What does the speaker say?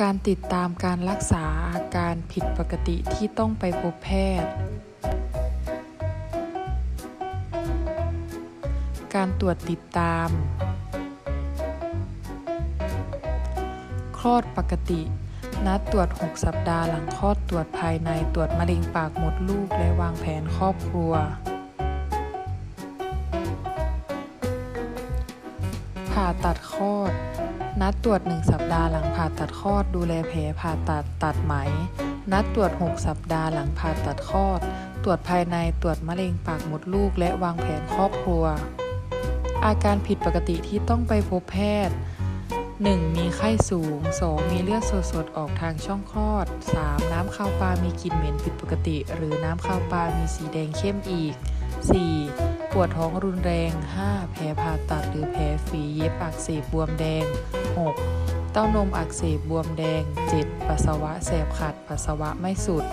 การติดตามการรักษาอาการผิดปกติที่ต้องไปพบแพทย์ การตรวจติดตาม คลอดปกติ นัดตรวจ 6 สัปดาห์หลังคลอดตรวจภายในตรวจมะเร็งปากมดลูกและวางแผนครอบครัว ผ่าตัดคลอด นัดตรวจ 1 สัปดาห์หลังผ่าตัดคลอด ดูแลแผลผ่าตัดตัดไหม นัดตรวจ 6 สัปดาห์หลังผ่าตัดคลอด ตรวจภายในตรวจมะเร็งปากมดลูก และวางแผนครอบครัว อาการผิดปกติที่ต้องไปพบแพทย์ 1. มีไข้สูง 2. มีเลือดสดๆ ออกทางช่องคลอด 3. น้ำข้าวปลามีกลิ่นเหม็นผิดปกติ หรือน้ำข้าวปลามีสีแดงเข้มอีก 4. ปวดท้องรุนแรง 5. แผลผ่าตัดหรือแผลฝีเย็บอักเสบบวมแดง 6. เต้านมอักเสบบวมแดง 7. ปัสสาวะแสบขัด ปัสสาวะไม่สุด